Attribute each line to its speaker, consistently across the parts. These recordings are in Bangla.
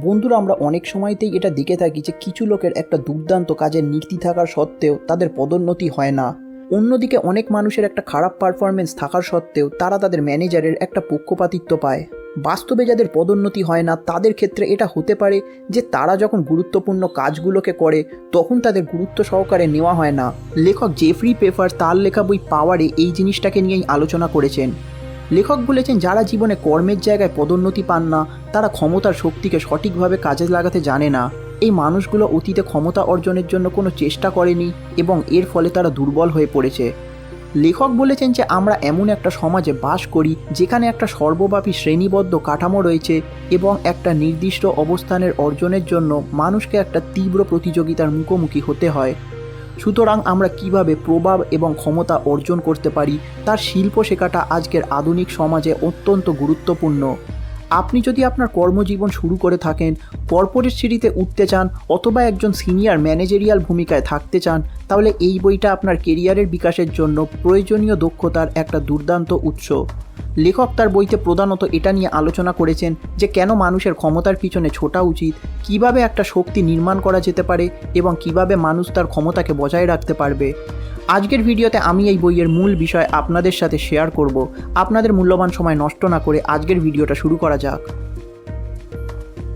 Speaker 1: বন্ধুরা, আমরা অনেক সময়তেই এটা দেখে থাকি যে কিছু লোকের একটা দুর্দান্ত কাজের নীতি থাকার সত্ত্বেও তাদের পদোন্নতি হয় না। অন্যদিকে অনেক মানুষের একটা খারাপ পারফরমেন্স থাকার সত্ত্বেও তারা তাদের ম্যানেজারের একটা পক্ষপাতিত্ব পায়। বাস্তবে যাদের পদোন্নতি হয় না, তাদের ক্ষেত্রে এটা হতে পারে যে তারা যখন গুরুত্বপূর্ণ কাজগুলোকে করে, তখন তাদের গুরুত্ব সহকারে নেওয়া হয় না। লেখক জেফরি পেফার তার লেখা বই পাওয়ারে এই জিনিসটাকে নিয়েই আলোচনা করেছেন। লেখক বলেছেন, যারা জীবনে কর্মের জায়গায় পদোন্নতি পান না, তারা ক্ষমতার শক্তিকে সঠিকভাবে কাজে লাগাতে জানে না। এই মানুষগুলো অতীতে ক্ষমতা অর্জনের জন্য কোনো চেষ্টা করেনি এবং এর ফলে তারা দুর্বল হয়ে পড়েছে। লেখক বলেছেন যে, আমরা এমন একটা সমাজে বাস করি, যেখানে একটা সর্বব্যাপী শ্রেণীবদ্ধ কাঠামো রয়েছে এবং একটা নির্দিষ্ট অবস্থানের অর্জনের জন্য মানুষকে একটা তীব্র প্রতিযোগিতার মুখোমুখি হতে হয়। সুতরাং আমরা কীভাবে প্রভাব এবং ক্ষমতা অর্জন করতে পারি, তার শিল্প শেখাটা আজকের আধুনিক সমাজে অত্যন্ত গুরুত্বপূর্ণ। আপনি যদি আপনার কর্মজীবন শুরু করে থাকেন, কর্পোরেট সিঁড়িতে উঠতে চান, অথবা একজন সিনিয়র ম্যানেজেরিয়াল ভূমিকায় থাকতে চান, তাহলে এই বইটা আপনার কেরিয়ারের বিকাশের জন্য প্রয়োজনীয় দক্ষতার একটা দুর্দান্ত উৎস। লেখক তার বইতে প্রধানত এটা নিয়ে আলোচনা করেছেন যে কেন মানুষের ক্ষমতার পিছনে ছোটা উচিত, কীভাবে একটা শক্তি নির্মাণ করা যেতে পারে এবং কীভাবে মানুষ তার ক্ষমতাকে বজায় রাখতে পারবে। আজকের ভিডিওতে আমি এই বইয়ের মূল বিষয় আপনাদের সাথে শেয়ার করব। আপনাদের মূল্যবান সময় নষ্ট না করে আজকের ভিডিওটা শুরু করা যাক।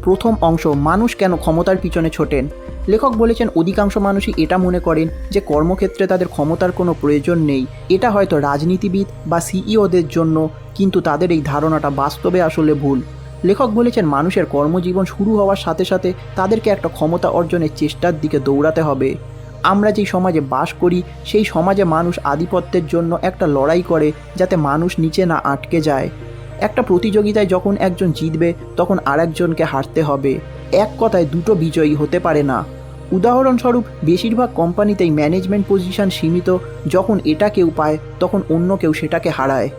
Speaker 1: প্রথম অংশ মানুষ কেন ক্ষমতার পিছনে ছোটেন? লেখক বলেছেন, অধিকাংশ মানুষই এটা মনে করেন যে কর্মক্ষেত্রে তাদের ক্ষমতার কোনো প্রয়োজন নেই। এটা হয়তো রাজনীতিবিদ বা সিইওদের জন্য, কিন্তু তাদের এই ধারণাটা বাস্তবে আসলে ভুল। লেখক বলেছেন, মানুষের কর্মজীবন শুরু হওয়ার সাথে সাথে তাদেরকে একটা ক্ষমতা অর্জনের চেষ্টার দিকে দৌড়াতে হবে। আমরা যেই সমাজে বাস করি, সেই সমাজে মানুষ আধিপত্যের জন্য একটা লড়াই করে, যাতে মানুষ নিচে না আটকে যায়। একটা প্রতিযোগিতায় যখন একজন জিতবে, তখন আরেকজনকে হারতে হবে। এক কথায় দুটো বিজয়ী হতে পারে না। উদাহরণস্বরূপ, বেশিরভাগ কোম্পানিতেই ম্যানেজমেন্ট পজিশন সীমিত, যখন এটা কেউ পায়, তখন অন্য কেউ সেটাকে হারায়।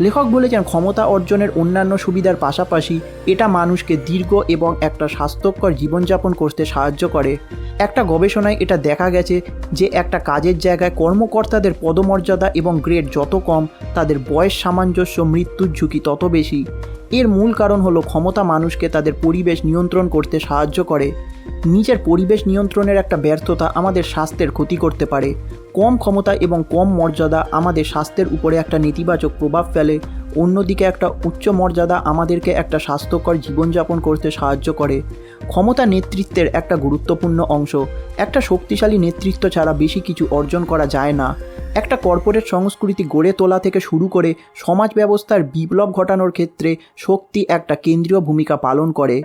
Speaker 1: লেখক বলেছেন ক্ষমতা অর্জনের অন্যান্য সুবিধার পাশাপাশি এটা মানুষকে দীর্ঘ এবং একটা স্বাস্থ্যকর জীবনযাপন করতে সাহায্য করে। একটা গবেষণায় এটা দেখা গেছে যে একটা কাজের জায়গায় কর্মকর্তাদের পদমর্যাদা এবং গ্রেড যত কম, তাদের বয়স সামঞ্জস্য, মৃত্যুর ঝুঁকি তত বেশি। এর মূল কারণ হলো ক্ষমতা মানুষকে তাদের পরিবেশ নিয়ন্ত্রণ করতে সাহায্য করে। নিজের পরিবেশ নিয়ন্ত্রণের একটা ব্যর্থতা আমাদের স্বাস্থ্যের ক্ষতি করতে পারে। কম ক্ষমতা এবং কম মর্যাদা আমাদের স্বাস্থ্যের উপরে একটা নেতিবাচক প্রভাব ফেলে। অন্যদিকে একটা উচ্চ মর্যাদা আমাদেরকে একটা স্বাস্থ্যকর জীবনযাপন করতে সাহায্য করে। ক্ষমতা নেতৃত্বের একটা গুরুত্বপূর্ণ অংশ। একটা শক্তিশালী নেতৃত্ব ছাড়া বেশি কিছু অর্জন করা যায় না। একটা কর্পোরেট সংস্কৃতি গড়ে তোলা থেকে শুরু করে সমাজ ব্যবস্থার বিপ্লব ঘটানোর ক্ষেত্রে শক্তি একটা কেন্দ্রীয় ভূমিকা পালন করে।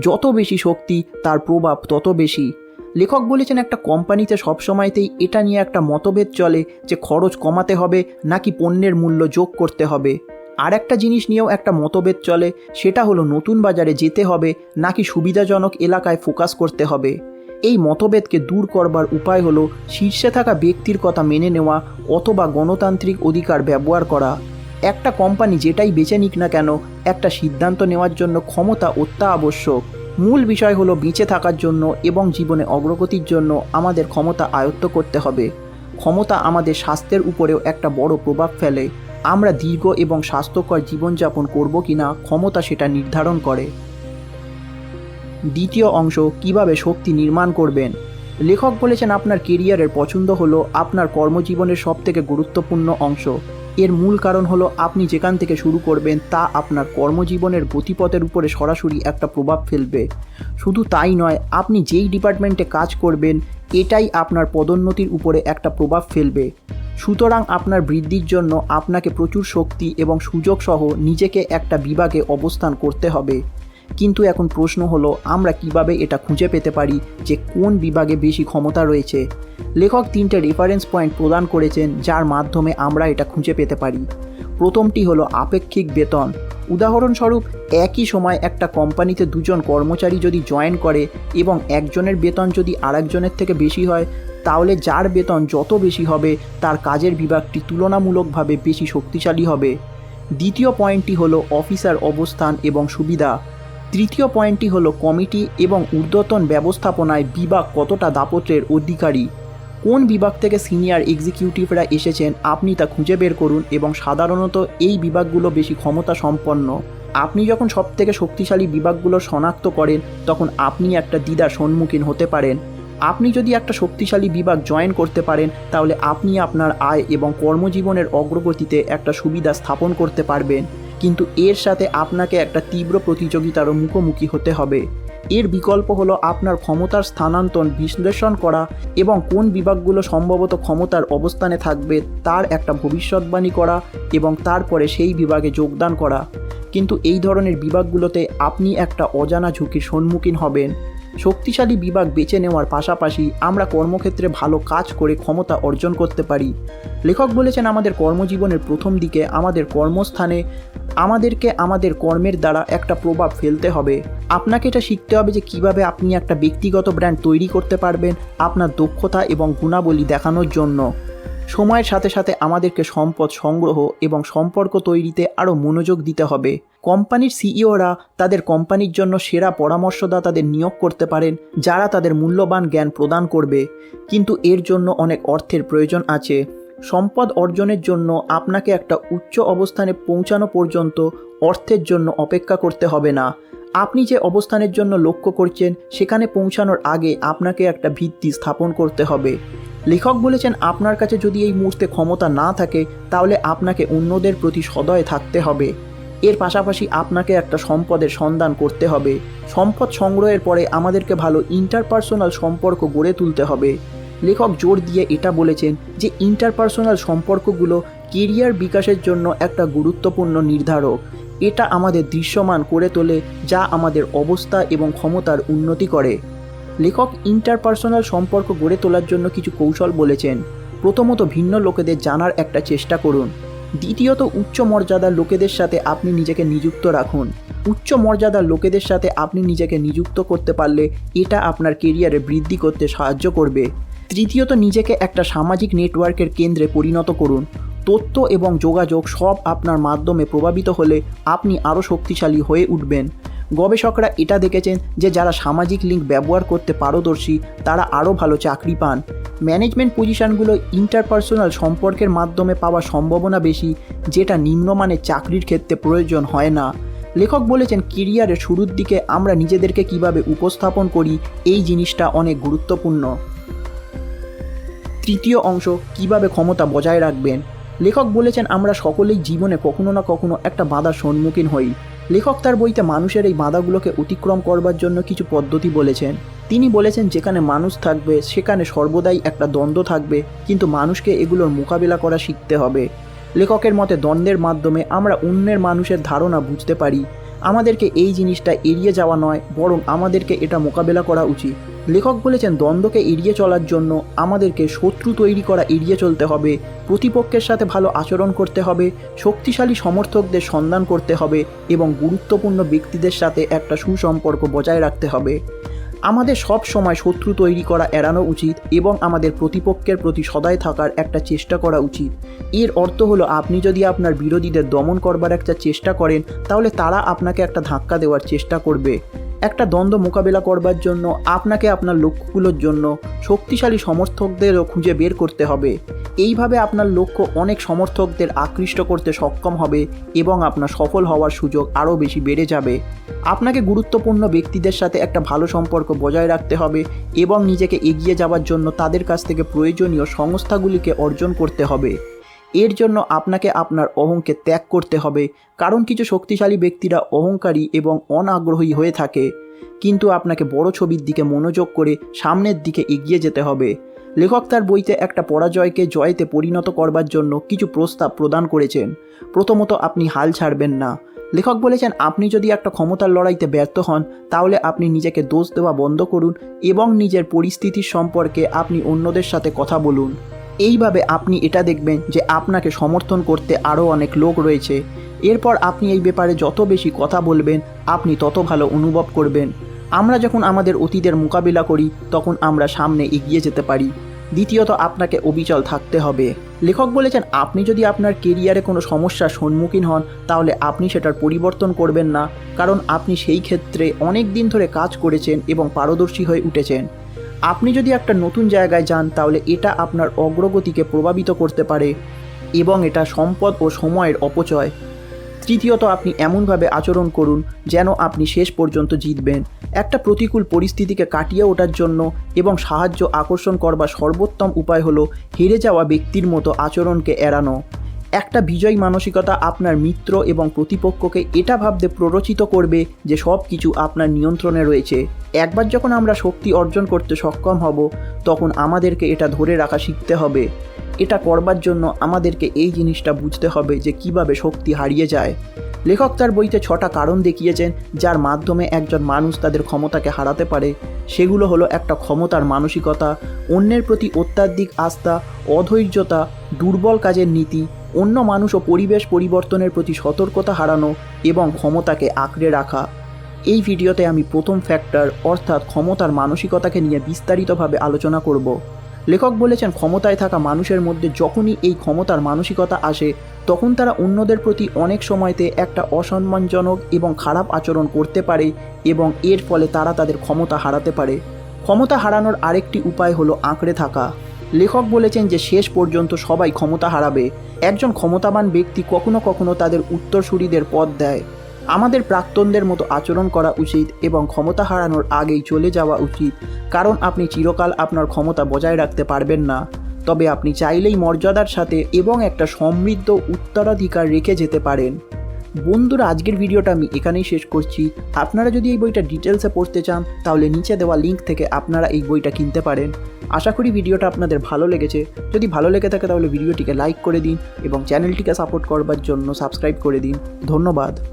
Speaker 1: যত বেশি শক্তি, তার প্রভাব তত বেশি। লেখক বলেছেন একটা কোম্পানিতে সবসময়তেই এটা নিয়ে একটা মতভেদ চলে যে খরচ কমাতে হবে নাকি পণ্যের মূল্য যোগ করতে হবে। আর একটা জিনিস নিয়েও একটা মতভেদ চলে, সেটা হলো নতুন বাজারে যেতে হবে নাকি সুবিধাজনক এলাকায় ফোকাস করতে হবে। এই মতভেদকে দূর করবার উপায় হলো শীর্ষে থাকা ব্যক্তির কথা মেনে নেওয়া অথবা গণতান্ত্রিক অধিকার ব্যবহার করা। একটা কোম্পানি যেটাই বেছে নিক না কেন, একটা সিদ্ধান্ত নেওয়ার জন্য ক্ষমতা অত্যাবশ্যক। মূল বিষয় হলো বেঁচে থাকার জন্য এবং জীবনে অগ্রগতির জন্য আমাদের ক্ষমতা আয়ত্ত করতে হবে। ক্ষমতা আমাদের স্বাস্থ্যের উপরেও একটা বড় প্রভাব ফেলে। আমরা দীর্ঘ এবং স্বাস্থ্যকর জীবনযাপন করব কি না ক্ষমতা সেটা নির্ধারণ করে। দ্বিতীয় অংশ, কীভাবে শক্তি নির্মাণ করবেন? লেখক বলেছেন, আপনার কেরিয়ারের পছন্দ হলো আপনার কর্মজীবনের সবথেকে গুরুত্বপূর্ণ অংশ। এর মূল কারণ হলো আপনি যেখান থেকে শুরু করবেন, তা আপনার কর্মজীবনের গতিপথের উপরে সরাসরি একটা প্রভাব ফেলবে। শুধু তাই নয়, আপনি যেই ডিপার্টমেন্টে কাজ করবেন, এটাই আপনার পদোন্নতির উপরে একটা প্রভাব ফেলবে। সুতরাং আপনার বৃদ্ধির জন্য আপনাকে প্রচুর শক্তি এবং সুযোগ সহ নিজেকে একটা বিভাগে অবস্থান করতে হবে। কিন্তু এখন প্রশ্ন হলো, আমরা কীভাবে এটা খুঁজে পেতে পারি যে কোন বিভাগে বেশি ক্ষমতা রয়েছে? লেখক তিনটে রেফারেন্স পয়েন্ট প্রদান করেছেন, যার মাধ্যমে আমরা এটা খুঁজে পেতে পারি। প্রথমটি হলো আপেক্ষিক বেতন। উদাহরণস্বরূপ, একই সময় একটা কোম্পানিতে দুজন কর্মচারী যদি জয়েন করে এবং একজনের বেতন যদি আরেকজনের থেকে বেশি হয়, তাহলে যার বেতন যত বেশি হবে, তার কাজের বিভাগটি তুলনামূলকভাবে বেশি শক্তিশালী হবে। দ্বিতীয় পয়েন্টটি হলো অফিসার অবস্থান এবং সুবিধা। তৃতীয় পয়েন্টটি হলো কমিটি এবং ঊর্ধ্বতন ব্যবস্থাপনায় বিভাগ কতটা দাপত্রের অধিকারী? কোন বিভাগ থেকে সিনিয়র এক্সিকিউটিভরা এসেছেন? আপনি তা খুঁজে বের করুন এবং সাধারণত এই বিভাগগুলো বেশি ক্ষমতা সম্পন্ন আপনি যখন সবথেকে শক্তিশালী বিভাগগুলো শনাক্ত করেন, তখন আপনি একটা দ্বিধার সম্মুখীন হতে পারেন। আপনি যদি একটা শক্তিশালী বিভাগ জয়েন করতে পারেন, তাহলে আপনি আপনার আয় এবং কর্মজীবনের অগ্রগতিতে একটা সুবিধা স্থাপন করতে পারবেন। কিন্তু এর সাথে আপনাকে একটা তীব্র প্রতিযোগিতারও মুখোমুখি হতে হবে। এর বিকল্প হলো আপনার ক্ষমতার স্থানান্তর বিশ্লেষণ করা এবং কোন বিভাগগুলো সম্ভবত ক্ষমতার অবস্থানে থাকবে তার একটা ভবিষ্যৎবাণী করা এবং তারপরে সেই বিভাগে যোগদান করা। কিন্তু এই ধরনের বিভাগগুলোতে আপনি একটা অজানা ঝুঁকির সম্মুখীন হবেন। শক্তিশালী বিভাগ বেছে নেওয়ার পাশাপাশি আমরা কর্মক্ষেত্রে ভালো কাজ করে ক্ষমতা অর্জন করতে পারি। লেখক বলেছেন, আমাদের কর্মজীবনের প্রথম দিকে আমাদের কর্মস্থানে আমাদেরকে আমাদের কর্মের দ্বারা একটা প্রভাব ফেলতে হবে। আপনাকে এটা শিখতে হবে যে কীভাবে আপনি একটা ব্যক্তিগত ব্র্যান্ড তৈরি করতে পারবেন আপনার দক্ষতা এবং গুণাবলী দেখানোর জন্য। সময়ের সাথে সাথে আমাদেরকে সম্পদ সংগ্রহ এবং সম্পর্ক তৈরিতে আরও মনোযোগ দিতে হবে। কোম্পানির সিইওরা তাদের কোম্পানির জন্য সেরা পরামর্শদাতাদের নিয়োগ করতে পারেন, যারা তাদের মূল্যবান জ্ঞান প্রদান করবে। কিন্তু এর জন্য অনেক অর্থের প্রয়োজন আছে। সম্পদ অর্জনের জন্য আপনাকে একটা উচ্চ অবস্থানে পৌঁছানো পর্যন্ত অর্থের জন্য অপেক্ষা করতে হবে না। আপনি যে অবস্থানের জন্য লক্ষ্য করছেন, সেখানে পৌঁছানোর আগে আপনাকে একটা ভিত্তি স্থাপন করতে হবে। লেখক বলেছেন, আপনার কাছে যদি এই মুহূর্তে ক্ষমতা না থাকে, তাহলে আপনাকে অন্যদের প্রতি সদয় থাকতে হবে। এর পাশাপাশি আপনাকে একটা সম্পদের সন্ধান করতে হবে। সম্পদ সংগ্রহের পরে আমাদেরকে ভালো ইন্টারপার্সোনাল সম্পর্ক গড়ে তুলতে হবে। লেখক জোর দিয়ে এটা বলেছেন যে ইন্টারপার্সোনাল সম্পর্কগুলো কেরিয়ার বিকাশের জন্য একটা গুরুত্বপূর্ণ নির্ধারক। এটা আমাদের দৃশ্যমান করে তোলে, যা আমাদের অবস্থা এবং ক্ষমতার উন্নতি করে। লেখক ইন্টারপার্সোনাল সম্পর্ক গড়ে তোলার জন্য কিছু কৌশল বলেছেন। প্রথমত ভিন্ন লোকেদের জানার একটা চেষ্টা করুন। দ্বিতীয়ত, উচ্চ মর্যাদার লোকেদের সাথে আপনি নিজেকে নিযুক্ত রাখুন। উচ্চ মর্যাদার লোকেদের সাথে আপনি নিজেকে নিযুক্ত করতে পারলে এটা আপনার কেরিয়ারে বৃদ্ধি করতে সাহায্য করবে। তৃতীয়ত, নিজেকে একটা সামাজিক নেটওয়ার্কের কেন্দ্রে পরিণত করুন। তথ্য এবং যোগাযোগ সব আপনার মাধ্যমে প্রভাবিত হলে আপনি আরও শক্তিশালী হয়ে উঠবেন। গবেষকরা এটা দেখেছেন যে, যারা সামাজিক লিঙ্ক ব্যবহার করতে পারদর্শী, তারা আরও ভালো চাকরি পান। ম্যানেজমেন্ট পজিশানগুলো ইন্টারপার্সোনাল সম্পর্কের মাধ্যমে পাওয়ার সম্ভাবনা বেশি, যেটা নিম্নমানের চাকরির ক্ষেত্রে প্রয়োজন হয় না। লেখক বলেছেন কেরিয়ারের শুরুর দিকে আমরা নিজেদেরকে কীভাবে উপস্থাপন করি, এই জিনিসটা অনেক গুরুত্বপূর্ণ। তৃতীয় অংশ, কীভাবে ক্ষমতা বজায় রাখবেন? লেখক বলেছেন, আমরা সকলেই জীবনে কখনো না কখনো একটা বাধার সম্মুখীন হই। লেখক তার বইতে মানুষের এই বাধাগুলোকে অতিক্রম করবার জন্য কিছু পদ্ধতি বলেছেন। তিনি বলেছেন, যেখানে মানুষ থাকবে, সেখানে সর্বদাই একটা দ্বন্দ্ব থাকবে, কিন্তু মানুষকে এগুলোর মোকাবিলা করা শিখতে হবে। লেখকের মতে, দ্বন্দ্বের মাধ্যমে আমরা অন্যের মানুষের ধারণা বুঝতে পারি। আমাদেরকে এই জিনিসটা এড়িয়ে যাওয়া নয়, বরং আমাদেরকে এটা মোকাবেলা করা উচিত। লেখক বলেছেন, দ্বন্দ্বকে এড়িয়ে চলার জন্য আমাদেরকে শত্রু তৈরি করা এড়িয়ে চলতে হবে, প্রতিপক্ষের সাথে ভালো আচরণ করতে হবে, শক্তিশালী সমর্থকদের সন্ধান করতে হবে এবং গুরুত্বপূর্ণ ব্যক্তিদের সাথে একটা সুসম্পর্ক বজায় রাখতে হবে। আমাদের সব সময় শত্রু তৈরি করা এড়ানো উচিত এবং আমাদের প্রতিপক্ষের প্রতি সদয় থাকার একটা চেষ্টা করা উচিত। এর অর্থ হলো, আপনি যদি আপনার বিরোধীদের দমন করবার একটা চেষ্টা করেন, তাহলে তারা আপনাকে একটা ধাক্কা দেওয়ার চেষ্টা করবে। একটা দ্বন্দ্ব মোকাবেলা করবার জন্য, আপনাকে আপনার লক্ষ্যগুলোর জন্য শক্তিশালী সমর্থকদেরও খুঁজে বের করতে হবে। এইভাবে আপনার লক্ষ্য অনেক সমর্থকদের আকৃষ্ট করতে সক্ষম হবে এবং আপনার সফল হওয়ার সুযোগ আরও বেশি বেড়ে যাবে। আপনাকে গুরুত্বপূর্ণ ব্যক্তিদের সাথে একটা ভালো সম্পর্ক বজায় রাখতে হবে এবং নিজেকে এগিয়ে যাওয়ার জন্য তাদের কাছ থেকে প্রয়োজনীয় সংস্থাগুলিকে অর্জন করতে হবে। এর জন্য আপনাকে আপনার অহংকে ত্যাগ করতে হবে, কারণ কিছু শক্তিশালী ব্যক্তিরা অহংকারী এবং অনাগ্রহী হয়ে থাকে। কিন্তু আপনাকে বড় ছবির দিকে মনোযোগ করে সামনের দিকে এগিয়ে যেতে হবে। লেখক তার বইতে একটা পরাজয়কে জয়তে পরিণত করবার জন্য কিছু প্রস্তাব প্রদান করেছেন। প্রথমত, আপনি হাল ছাড়বেন না। লেখক বলেছেন, আপনি যদি একটা ক্ষমতার লড়াইতে ব্যর্থ হন, তাহলে আপনি নিজেকে দোষ দেওয়া বন্ধ করুন এবং নিজের পরিস্থিতির সম্পর্কে আপনি অন্যদের সাথে কথা বলুন। এইভাবে আপনি এটা দেখবেন যে আপনাকে সমর্থন করতে আরও অনেক লোক রয়েছে। এরপর আপনি এই ব্যাপারে যত বেশি কথা বলবেন, আপনি তত ভালো অনুভব করবেন। আমরা যখন আমাদের অতীতের মোকাবিলা করি, তখন আমরা সামনে এগিয়ে যেতে পারি। দ্বিতীয়ত আপনাকে অবিচল থাকতে হবে। লেখক বলেছেন, আপনি যদি আপনার কেরিয়ারে কোনো সমস্যার সম্মুখীন হন, তাহলে আপনি সেটার পরিবর্তন করবেন না, কারণ আপনি সেই ক্ষেত্রে অনেক দিন ধরে কাজ করেছেন এবং পারদর্শী হয়ে উঠেছেন। আপনি যদি একটা নতুন জায়গায় যান, তাহলে এটা আপনার অগ্রগতিকে প্রভাবিত করতে পারে এবং এটা সম্পদ ও সময়ের অপচয়। তৃতীয়ত আপনি এমনভাবে আচরণ করুন যেন আপনি শেষ পর্যন্ত জিতবেন। একটা প্রতিকূল পরিস্থিতিকে কাটিয়ে ওঠার জন্য এবং সাহায্য আকর্ষণ করবার সর্বোত্তম উপায় হলো হেরে যাওয়া ব্যক্তির মতো আচরণকে এড়ানো। একটা বিজয়ী মানসিকতা আপনার মিত্র এবং প্রতিপক্ষকে এটা ভাবতে প্ররোচিত করবে যে সব কিছু আপনার নিয়ন্ত্রণে রয়েছে। একবার যখন আমরা শক্তি অর্জন করতে সক্ষম হব, তখন আমাদেরকে এটা ধরে রাখা শিখতে হবে। এটা করবার জন্য আমাদেরকে এই জিনিসটা বুঝতে হবে যে কীভাবে শক্তি হারিয়ে যায়। লেখক তার বইতে ছটা কারণ দেখিয়েছেন, যার মাধ্যমে একজন মানুষ তাদের ক্ষমতাকে হারাতে পারে। সেগুলো হলো একটা ক্ষমতার মানসিকতা, অন্যের প্রতি অত্যাধিক আস্থা, অধৈর্যতা, দুর্বল কাজের নীতি, অন্য মানুষ ও পরিবেশ পরিবর্তনের প্রতি সতর্কতা হারানো এবং ক্ষমতাকে আঁকড়ে রাখা। এই ভিডিওতে আমি প্রথম ফ্যাক্টর অর্থাৎ ক্ষমতার মানসিকতাকে নিয়ে বিস্তারিতভাবে আলোচনা করব। লেখক বলেছেন, ক্ষমতায় থাকা মানুষের মধ্যে যখনই এই ক্ষমতার মানসিকতা আসে, তখন তারা অন্যদের প্রতি অনেক সময়তে একটা অসম্মানজনক এবং খারাপ আচরণ করতে পারে এবং এর ফলে তারা তাদের ক্ষমতা হারাতে পারে। ক্ষমতা হারানোর আরেকটি উপায় হলো আঁকড়ে থাকা। লেখক বলেছেন যে, শেষ পর্যন্ত সবাই ক্ষমতা হারাবে। একজন ক্ষমতাবান ব্যক্তি কখনো কখনো তাদের উত্তরসূরিদের পদ দেয়। আমাদের প্রাক্তনদের মতো আচরণ করা উচিত এবং ক্ষমতা হারানোর আগেই চলে যাওয়া উচিত। কারণ আপনি চিরকাল আপনার ক্ষমতা বজায় রাখতে পারবেন না। তবে আপনি চাইলেই মর্যাদার সাথে এবং একটা সমৃদ্ধ উত্তরাধিকার রেখে যেতে পারেন। বন্ধুরা, আজকের ভিডিওটা আমি এখানেই শেষ করছি। আপনারা যদি এই বইটা ডিটেলসে পড়তে চান, তাহলে নিচে দেওয়া লিঙ্ক থেকে আপনারা এই বইটা কিনতে পারেন। আশা করি ভিডিওটা আপনাদের ভালো লেগেছে। যদি ভালো লেগে থাকে, তাহলে ভিডিওটিকে লাইক করে দিন এবং চ্যানেলটিকে সাপোর্ট করবার জন্য সাবস্ক্রাইব করে দিন। ধন্যবাদ।